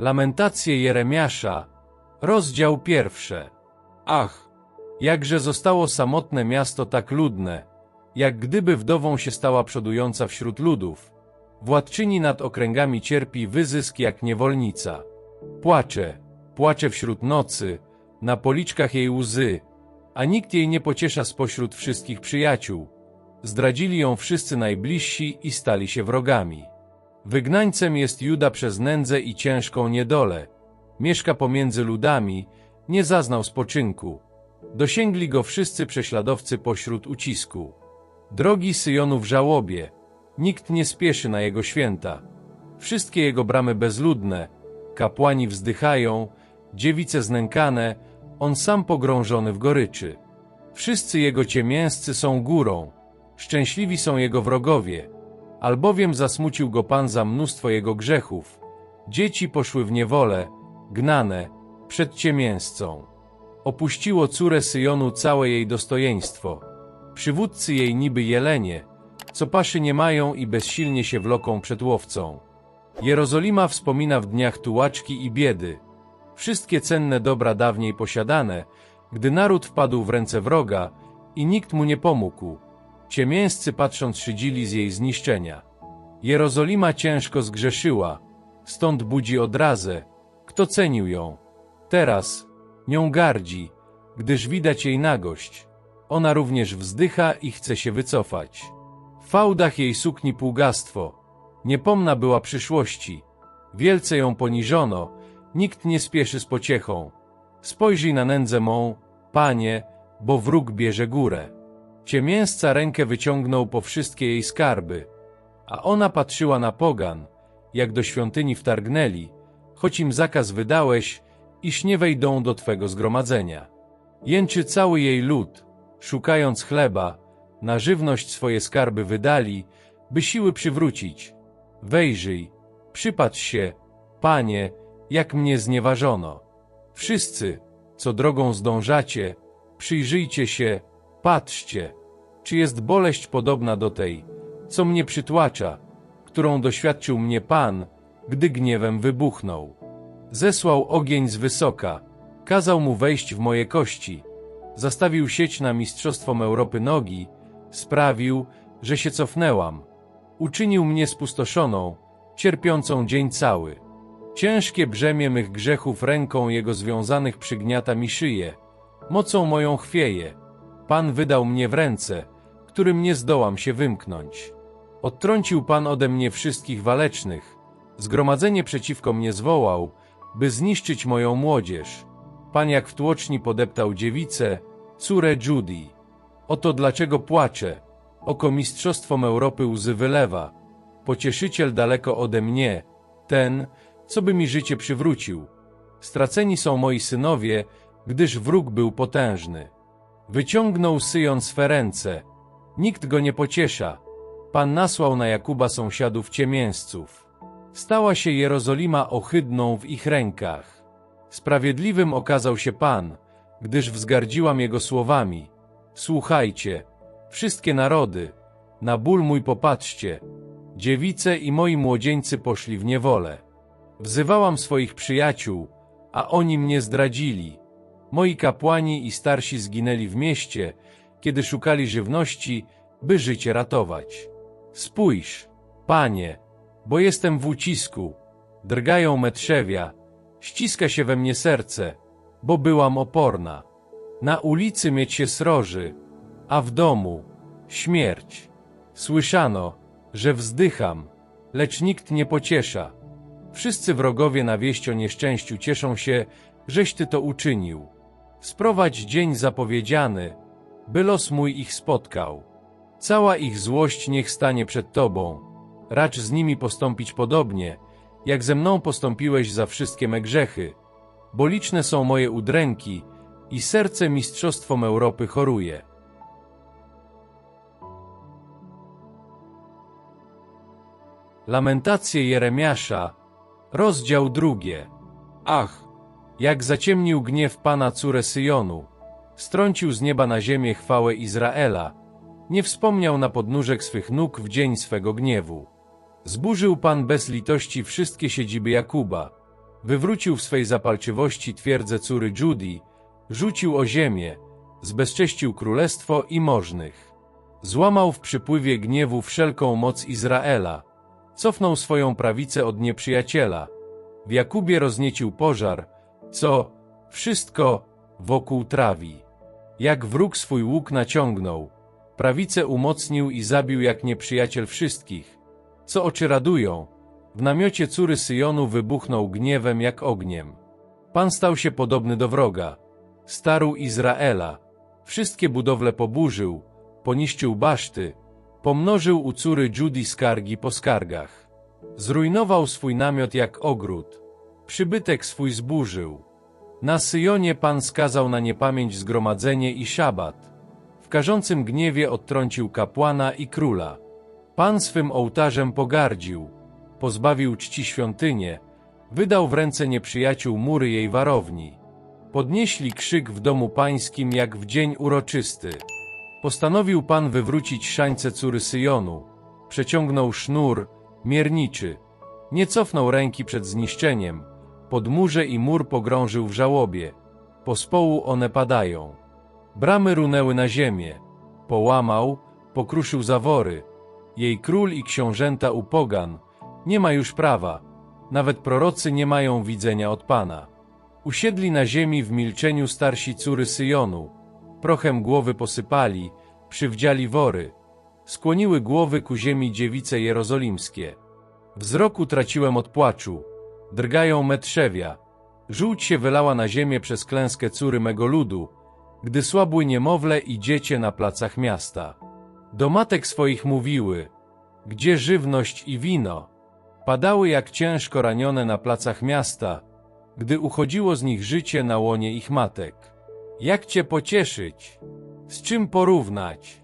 Lamentacje Jeremiasza, rozdział pierwszy. Ach, jakże zostało samotne miasto tak ludne, jak gdyby wdową się stała przodująca wśród ludów. Władczyni nad okręgami cierpi wyzysk jak niewolnica. Płacze, płacze wśród nocy, na policzkach jej łzy, a nikt jej nie pociesza spośród wszystkich przyjaciół. Zdradzili ją wszyscy najbliżsi i stali się wrogami. Wygnańcem jest Juda przez nędzę i ciężką niedolę. Mieszka pomiędzy ludami, nie zaznał spoczynku. Dosięgli go wszyscy prześladowcy pośród ucisku. Drogi Syjonu w żałobie, nikt nie spieszy na jego święta. Wszystkie jego bramy bezludne, kapłani wzdychają, dziewice znękane, on sam pogrążony w goryczy. Wszyscy jego ciemięscy są górą, szczęśliwi są jego wrogowie, albowiem zasmucił go Pan za mnóstwo jego grzechów. Dzieci poszły w niewolę, gnane, przed ciemięscą. Opuściło córę Syjonu całe jej dostojeństwo. Przywódcy jej niby jelenie, co paszy nie mają i bezsilnie się wloką przed łowcą. Jerozolima wspomina w dniach tułaczki i biedy. Wszystkie cenne dobra dawniej posiadane, gdy naród wpadł w ręce wroga i nikt mu nie pomógł. Ciemięscy patrząc szydzili z jej zniszczenia. Jerozolima ciężko zgrzeszyła, stąd budzi odrazę. Kto cenił ją? Teraz nią gardzi, gdyż widać jej nagość. Ona również wzdycha i chce się wycofać. W fałdach jej sukni półgastwo. Niepomna była przyszłości. Wielce ją poniżono, nikt nie spieszy z pociechą. Spojrzyj na nędzę mą, panie, bo wróg bierze górę. Ciemięsca rękę wyciągnął po wszystkie jej skarby, a ona patrzyła na pogan, jak do świątyni wtargnęli, choć im zakaz wydałeś, iż nie wejdą do Twego zgromadzenia. Jęczy cały jej lud, szukając chleba, na żywność swoje skarby wydali, by siły przywrócić. Wejrzyj, przypatrz się, Panie, jak mnie znieważono. Wszyscy, co drogą zdążacie, przyjrzyjcie się, patrzcie, czy jest boleść podobna do tej, co mnie przytłacza, którą doświadczył mnie Pan, gdy gniewem wybuchnął. Zesłał ogień z wysoka, kazał mu wejść w moje kości, zastawił sieć na mistrzostwom Europy nogi, sprawił, że się cofnęłam. Uczynił mnie spustoszoną, cierpiącą dzień cały. Ciężkie brzemię mych grzechów ręką jego związanych przygniata mi szyję. Mocą moją chwieje. Pan wydał mnie w ręce, którym nie zdołam się wymknąć. Odtrącił Pan ode mnie wszystkich walecznych. Zgromadzenie przeciwko mnie zwołał, by zniszczyć moją młodzież. Pan jak w tłoczni podeptał dziewicę, córę Judy. Oto dlaczego płaczę. Oko mistrzostwom Europy łzy wylewa. Pocieszyciel daleko ode mnie, ten, co by mi życie przywrócił. Straceni są moi synowie, gdyż wróg był potężny. Wyciągnął Syjon swe ręce. Nikt go nie pociesza. Pan nasłał na Jakuba sąsiadów ciemięsców. Stała się Jerozolima ohydną w ich rękach. Sprawiedliwym okazał się Pan, gdyż wzgardziłam Jego słowami. Słuchajcie, wszystkie narody, na ból mój popatrzcie. Dziewice i moi młodzieńcy poszli w niewolę. Wzywałam swoich przyjaciół, a oni mnie zdradzili. Moi kapłani i starsi zginęli w mieście, kiedy szukali żywności, by życie ratować. Spójrz, panie, bo jestem w ucisku, drgają me trzewia, ściska się we mnie serce, bo byłam oporna. Na ulicy mieć się sroży, a w domu śmierć. Słyszano, że wzdycham, lecz nikt nie pociesza. Wszyscy wrogowie na wieść o nieszczęściu cieszą się, żeś ty to uczynił. Sprowadź dzień zapowiedziany, by los mój ich spotkał. Cała ich złość niech stanie przed Tobą. Racz z nimi postąpić podobnie, jak ze mną postąpiłeś za wszystkie me grzechy, bo liczne są moje udręki i serce mistrzostwom Europy choruje. Lamentacje Jeremiasza, rozdział drugie. Ach, jak zaciemnił gniew Pana córę Syjonu, strącił z nieba na ziemię chwałę Izraela, nie wspomniał na podnóżek swych nóg w dzień swego gniewu. Zburzył Pan bez litości wszystkie siedziby Jakuba. Wywrócił w swej zapalczywości twierdzę córy Judy, rzucił o ziemię, zbezcześcił królestwo i możnych. Złamał w przypływie gniewu wszelką moc Izraela, cofnął swoją prawicę od nieprzyjaciela. W Jakubie rozniecił pożar, co wszystko wokół trawi. Jak wróg swój łuk naciągnął, prawicę umocnił i zabił jak nieprzyjaciel wszystkich, co oczy radują. W namiocie córy Syjonu wybuchnął gniewem jak ogniem. Pan stał się podobny do wroga. Starł Izraela. Wszystkie budowle poburzył, poniszczył baszty, pomnożył u córy Judy skargi po skargach. Zrujnował swój namiot jak ogród. Przybytek swój zburzył. Na Syjonie Pan skazał na niepamięć zgromadzenie i szabat. W karzącym gniewie odtrącił kapłana i króla. Pan swym ołtarzem pogardził, pozbawił czci świątynię, wydał w ręce nieprzyjaciół mury jej warowni. Podnieśli krzyk w domu pańskim jak w dzień uroczysty. Postanowił Pan wywrócić szańce córy Syjonu, przeciągnął sznur, mierniczy, nie cofnął ręki przed zniszczeniem, podmurze i mur pogrążył w żałobie, pospołu one padają. Bramy runęły na ziemię, połamał, pokruszył zawory, jej król i książęta u pogan, nie ma już prawa, nawet prorocy nie mają widzenia od Pana. Usiedli na ziemi w milczeniu starsi córy Syjonu, prochem głowy posypali, przywdziali wory, skłoniły głowy ku ziemi dziewice jerozolimskie. Wzroku traciłem od płaczu, drgają metrzewia, żółć się wylała na ziemię przez klęskę córy mego ludu, gdy słabły niemowlę i dziecię na placach miasta. Do matek swoich mówiły, gdzie żywność i wino, padały jak ciężko ranione na placach miasta, gdy uchodziło z nich życie na łonie ich matek. Jak cię pocieszyć? Z czym porównać?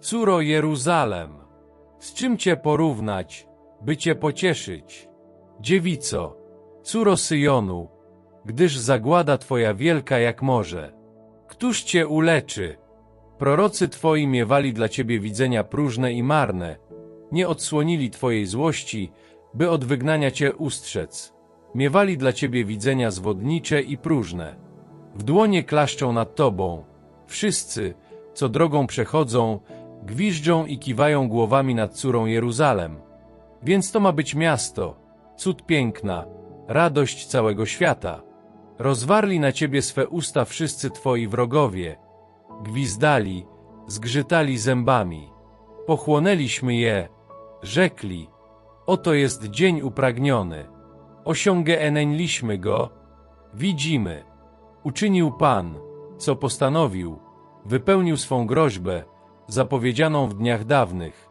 Córo Jeruzalem, z czym cię porównać, by cię pocieszyć? Dziewico, córo Syjonu, gdyż zagłada twoja wielka jak morze. Któż cię uleczy? Prorocy twoi miewali dla ciebie widzenia próżne i marne, nie odsłonili twojej złości, by od wygnania cię ustrzec. Miewali dla ciebie widzenia zwodnicze i próżne. W dłonie klaszczą nad tobą. Wszyscy, co drogą przechodzą, gwiżdżą i kiwają głowami nad córą Jeruzalem. Więc to ma być miasto, cud piękna, radość całego świata. Rozwarli na ciebie swe usta wszyscy twoi wrogowie. Gwizdali, zgrzytali zębami. Pochłonęliśmy je, rzekli. Oto jest dzień upragniony. Osiągnęliśmy go. Widzimy. Uczynił Pan, co postanowił. Wypełnił swą groźbę, zapowiedzianą w dniach dawnych.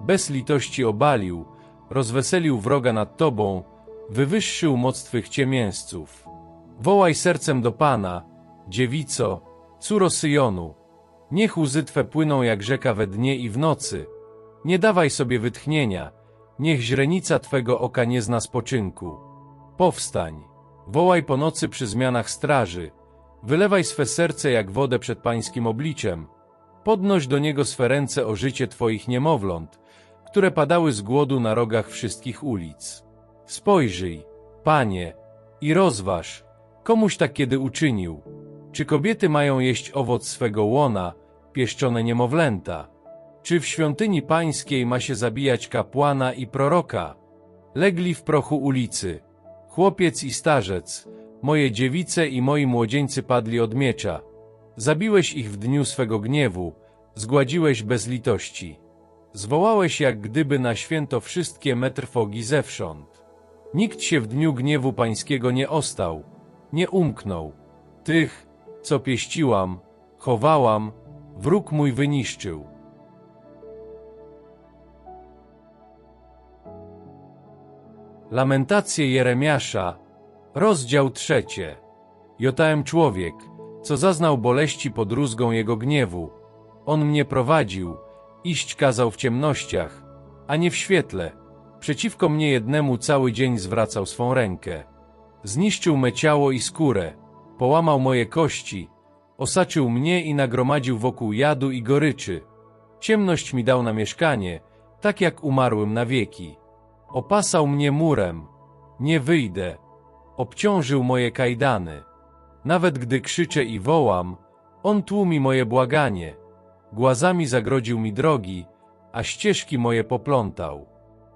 Bez litości obalił, rozweselił wroga nad Tobą, wywyższył moc Twych ciemięzców. Wołaj sercem do Pana, dziewico, córo Syjonu. Niech łzy Twe płyną jak rzeka we dnie i w nocy. Nie dawaj sobie wytchnienia, niech źrenica Twego oka nie zna spoczynku. Powstań, wołaj po nocy przy zmianach straży, wylewaj swe serce jak wodę przed Pańskim obliczem, podnoś do Niego swe ręce o życie Twoich niemowląt, które padały z głodu na rogach wszystkich ulic. Spojrzyj, Panie, i rozważ, komuś tak kiedy uczynił. Czy kobiety mają jeść owoc swego łona, pieszczone niemowlęta? Czy w świątyni pańskiej ma się zabijać kapłana i proroka? Legli w prochu ulicy. Chłopiec i starzec, moje dziewice i moi młodzieńcy padli od miecza. Zabiłeś ich w dniu swego gniewu, zgładziłeś bez litości. Zwołałeś jak gdyby na święto wszystkie metrfogi zewsząd. Nikt się w dniu gniewu pańskiego nie ostał, nie umknął. Tych, co pieściłam, chowałam, wróg mój wyniszczył. Lamentacje Jeremiasza, rozdział trzecie. Jotaem człowiek, co zaznał boleści pod rózgą jego gniewu. On mnie prowadził, iść kazał w ciemnościach, a nie w świetle. Przeciwko mnie jednemu cały dzień zwracał swą rękę. Zniszczył me ciało i skórę, połamał moje kości, osaczył mnie i nagromadził wokół jadu i goryczy. Ciemność mi dał na mieszkanie, tak jak umarłym na wieki. Opasał mnie murem, nie wyjdę. obciążył moje kajdany. Nawet gdy krzyczę i wołam, on tłumi moje błaganie. Głazami zagrodził mi drogi, a ścieżki moje poplątał.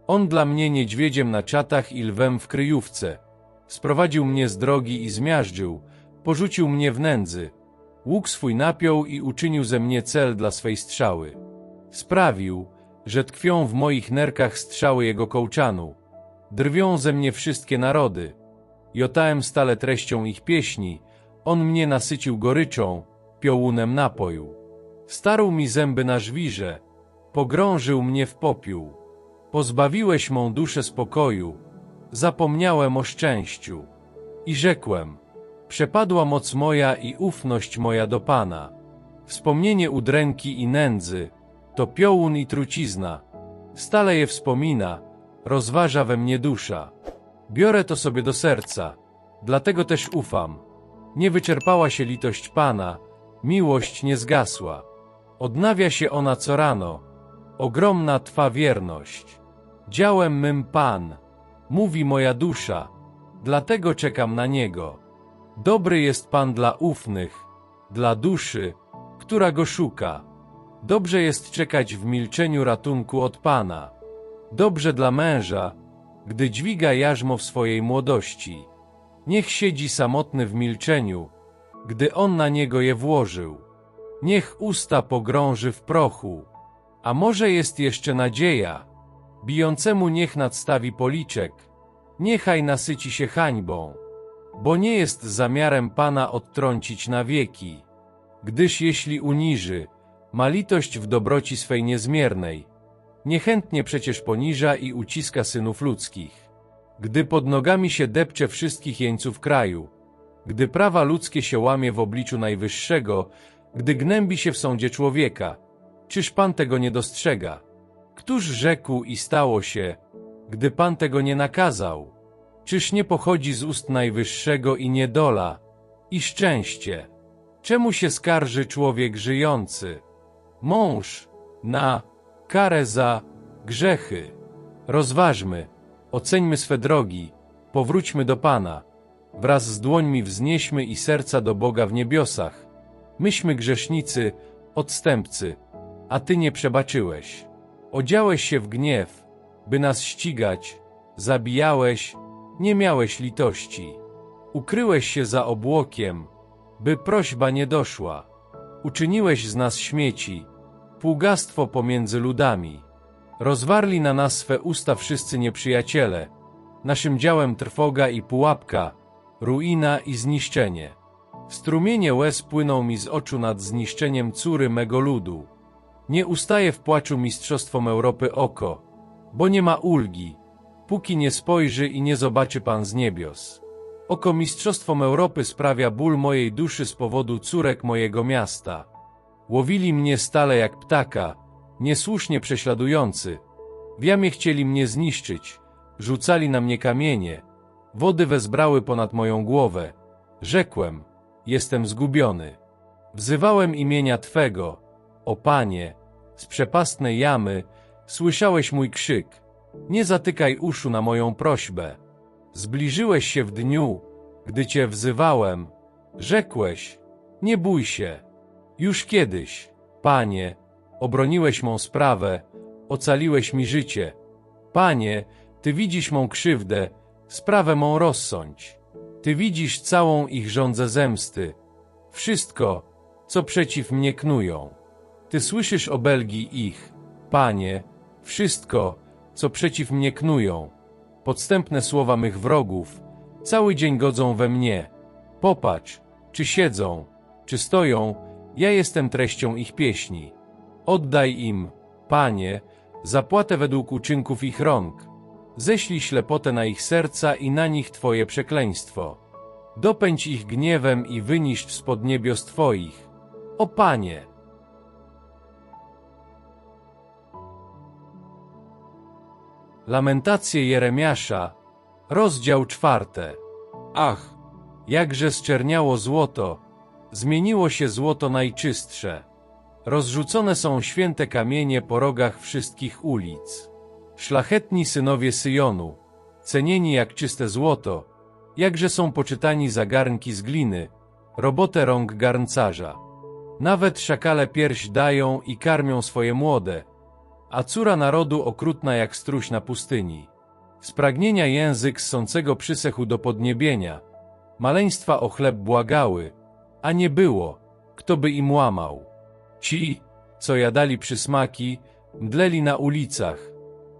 On dla mnie niedźwiedziem na czatach i lwem w kryjówce. Sprowadził mnie z drogi i zmiażdżył, porzucił mnie w nędzy. Łuk swój napiął i uczynił ze mnie cel dla swej strzały. Sprawił, że tkwią w moich nerkach strzały jego kołczanu. Drwią ze mnie wszystkie narody. Jotałem stale treścią ich pieśni, on mnie nasycił goryczą, piołunem napoju. Starł mi zęby na żwirze, pogrążył mnie w popiół. Pozbawiłeś mą duszę spokoju, zapomniałem o szczęściu. I rzekłem, przepadła moc moja i ufność moja do Pana. Wspomnienie udręki i nędzy, to piołun i trucizna. Stale je wspomina, rozważa we mnie dusza. Biorę to sobie do serca, dlatego też ufam. Nie wyczerpała się litość Pana, miłość nie zgasła. Odnawia się ona co rano, ogromna Twa wierność. Działem mym Pan, mówi moja dusza, dlatego czekam na Niego. Dobry jest Pan dla ufnych, dla duszy, która Go szuka. Dobrze jest czekać w milczeniu ratunku od Pana. Dobrze dla męża, gdy dźwiga jarzmo w swojej młodości. Niech siedzi samotny w milczeniu, gdy on na niego je włożył. Niech usta pogrąży w prochu. A może jest jeszcze nadzieja? Bijącemu niech nadstawi policzek. Niechaj nasyci się hańbą. Bo nie jest zamiarem Pana odtrącić na wieki. Gdyż jeśli uniży, ma litość w dobroci swej niezmiernej. Niechętnie przecież poniża i uciska synów ludzkich. Gdy pod nogami się depcze wszystkich jeńców kraju, gdy prawa ludzkie się łamie w obliczu Najwyższego, gdy gnębi się w sądzie człowieka, czyż Pan tego nie dostrzega? Któż rzekł i stało się, gdy Pan tego nie nakazał? Czyż nie pochodzi z ust Najwyższego i niedola, i szczęście? Czemu się skarży człowiek żyjący? Mąż na karę za grzechy. Rozważmy, oceńmy swe drogi, powróćmy do Pana. Wraz z dłońmi wznieśmy i serca do Boga w niebiosach. Myśmy grzesznicy, odstępcy, a Ty nie przebaczyłeś. Odziałeś się w gniew, by nas ścigać, zabijałeś, nie miałeś litości. Ukryłeś się za obłokiem, by prośba nie doszła. Uczyniłeś z nas śmieci, pługastwo pomiędzy ludami. Rozwarli na nas swe usta wszyscy nieprzyjaciele. Naszym działem trwoga i pułapka, ruina i zniszczenie. Strumienie łez płyną mi z oczu nad zniszczeniem córy mego ludu. Nie ustaje w płaczu mistrzostwom Europy oko, bo nie ma ulgi, póki nie spojrzy i nie zobaczy Pan z niebios. Oko mistrzostwom Europy sprawia ból mojej duszy z powodu córek mojego miasta. Łowili mnie stale jak ptaka, niesłusznie prześladujący. W jamie chcieli mnie zniszczyć, rzucali na mnie kamienie. Wody wezbrały ponad moją głowę. Rzekłem, jestem zgubiony. Wzywałem imienia Twego, o Panie, z przepastnej jamy, słyszałeś mój krzyk. Nie zatykaj uszu na moją prośbę. Zbliżyłeś się w dniu, gdy Cię wzywałem. Rzekłeś, nie bój się. Już kiedyś, Panie, obroniłeś mą sprawę, ocaliłeś mi życie. Panie, Ty widzisz mą krzywdę, sprawę mą rozsądź. Ty widzisz całą ich żądzę zemsty, wszystko, co przeciw mnie knują. Ty słyszysz obelgi ich, Panie, wszystko, co przeciw mnie knują. Podstępne słowa mych wrogów cały dzień godzą we mnie. Popatrz, czy siedzą, czy stoją, ja jestem treścią ich pieśni. Oddaj im, Panie, zapłatę według uczynków ich rąk. Ześlij ślepotę na ich serca i na nich Twoje przekleństwo. Dopędź ich gniewem i wyniszcz spod niebios Twoich. O Panie! Lamentacje Jeremiasza, rozdział czwarte. Ach, jakże zczerniało złoto, zmieniło się złoto najczystsze. Rozrzucone są święte kamienie po rogach wszystkich ulic. Szlachetni synowie Syjonu, cenieni jak czyste złoto, Jakże są poczytani za garnki z gliny, robotę rąk garncarza. Nawet szakale pierś dają i karmią swoje młode, a córa narodu okrutna jak struś na pustyni. Z pragnienia język ssącego przysechł do podniebienia, maleństwa o chleb błagały, a nie było, kto by im łamał. Ci, co jadali przysmaki, mdleli na ulicach,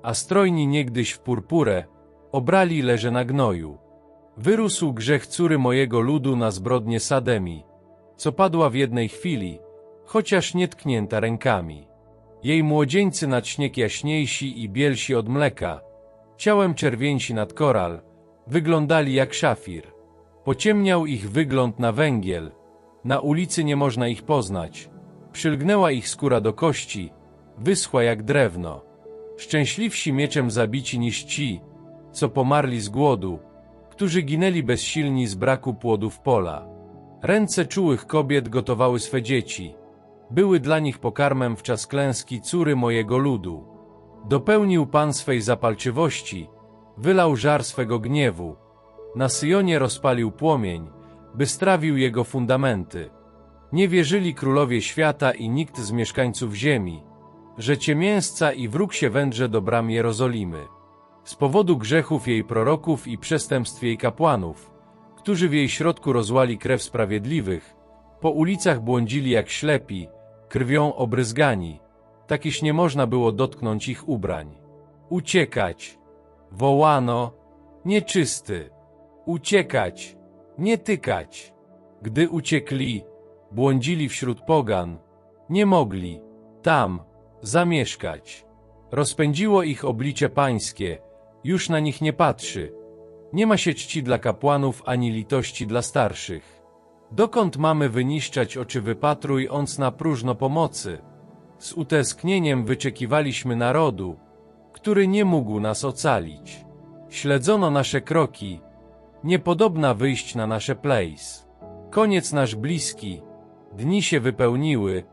a strojni niegdyś w purpurę, obrali leże na gnoju. Wyrósł grzech córy mojego ludu na zbrodnie Sademi, co padła w jednej chwili, chociaż nie tknięta rękami. Jej młodzieńcy nad śnieg jaśniejsi i bielsi od mleka, ciałem czerwięsi nad koral, wyglądali jak szafir. Pociemniał ich wygląd na węgiel, na ulicy nie można ich poznać. Przylgnęła ich skóra do kości, wyschła jak drewno. Szczęśliwsi mieczem zabici niż ci, co pomarli z głodu, którzy ginęli bezsilni z braku płodów pola. Ręce czułych kobiet gotowały swe dzieci. Były dla nich pokarmem w czas klęski córy mojego ludu. Dopełnił Pan swej zapalczywości, wylał żar swego gniewu. Na Syjonie rozpalił płomień, by strawił jego fundamenty. Nie wierzyli królowie świata i nikt z mieszkańców ziemi, że ciemięsca i wróg się wędrze do bram Jerozolimy. Z powodu grzechów jej proroków i przestępstw jej kapłanów, którzy w jej środku rozłali krew sprawiedliwych, po ulicach błądzili jak ślepi, krwią obryzgani, tak iż nie można było dotknąć ich ubrań. Uciekać! Wołano, nieczysty! Uciekać! Nie tykać! Gdy uciekli, błądzili wśród pogan, nie mogli tam zamieszkać. Rozpędziło ich oblicze pańskie, już na nich nie patrzy. Nie ma się czci dla kapłanów ani litości dla starszych. Dokąd mamy wyniszczać oczy wypatruj, ons na próżno pomocy? Z utęsknieniem wyczekiwaliśmy narodu, który nie mógł nas ocalić. Śledzono nasze kroki, niepodobna wyjść na nasze place. Koniec nasz bliski, dni się wypełniły,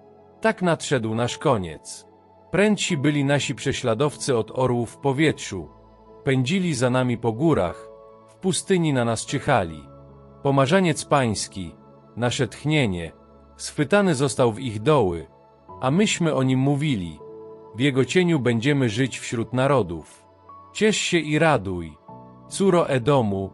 tak nadszedł nasz koniec. Prędci byli nasi prześladowcy od orłów w powietrzu, pędzili za nami po górach, w pustyni na nas czyhali. Pomarzaniec pański, nasze tchnienie, schwytany został w ich doły, a myśmy o nim mówili. W jego cieniu będziemy żyć wśród narodów. Ciesz się i raduj, córo Edomu,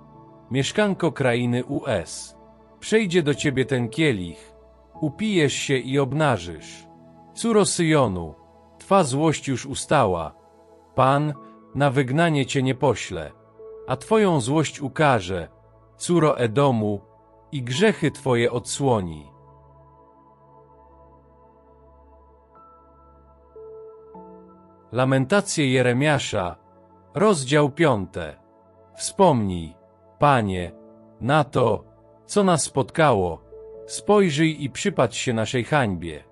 mieszkanko krainy US. Przejdzie do ciebie ten kielich, upijesz się i obnażysz. Córo Syjonu, twa złość już ustała. Pan na wygnanie cię nie pośle, a twoją złość ukaże, córo Edomu, i grzechy twoje odsłoni. Lamentacje Jeremiasza, rozdział piąte. Wspomnij, Panie, na to, co nas spotkało. Spojrzyj i przypatrz się naszej hańbie.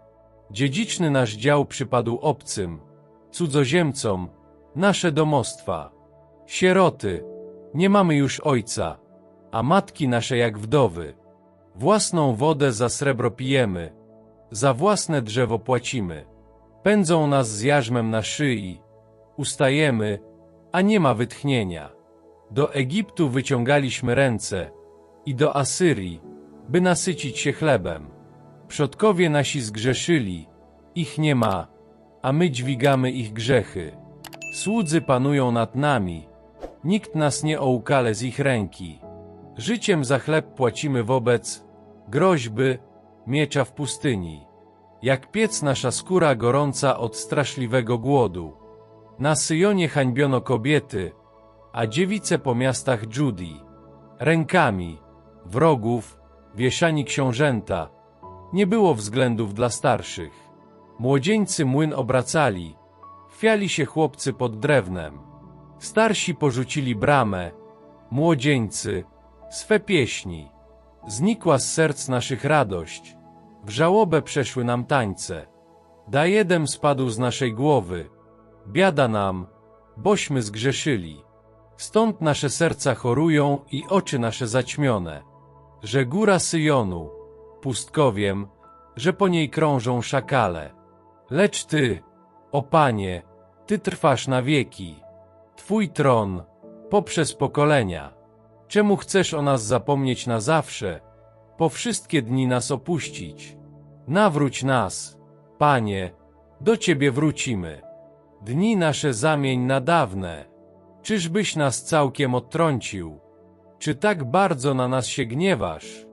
Dziedziczny nasz dział przypadł obcym, cudzoziemcom, nasze domostwa. Sieroty, nie mamy już ojca, a matki nasze jak wdowy. Własną wodę za srebro pijemy, za własne drzewo płacimy. Pędzą nas z jarzmem na szyi, ustajemy, a nie ma wytchnienia. Do Egiptu wyciągaliśmy ręce i do Asyrii, by nasycić się chlebem. Przodkowie nasi zgrzeszyli, ich nie ma, a my dźwigamy ich grzechy. Słudzy panują nad nami, nikt nas nie ołkale z ich ręki. Życiem za chleb płacimy wobec groźby miecza w pustyni. Jak piec nasza skóra gorąca od straszliwego głodu. Na Syjonie hańbiono kobiety, a dziewice po miastach Judii. Rękami, wrogów, wieszani książęta. Nie było względów dla starszych. Młodzieńcy młyn obracali, chwiali się chłopcy pod drewnem. Starsi porzucili bramę, młodzieńcy, swe pieśni. Znikła z serc naszych radość, w żałobę przeszły nam tańce. Dajedem spadł z naszej głowy, biada nam, bośmy zgrzeszyli. Stąd nasze serca chorują i oczy nasze zaćmione, że góra Syjonu, pustkowiem, że po niej krążą szakale. Lecz Ty, o Panie, Ty trwasz na wieki, Twój tron, poprzez pokolenia. Czemu chcesz o nas zapomnieć na zawsze, po wszystkie dni nas opuścić? Nawróć nas, Panie, do Ciebie wrócimy. Dni nasze zamień na dawne. Czyżbyś nas całkiem odtrącił? Czy tak bardzo na nas się gniewasz?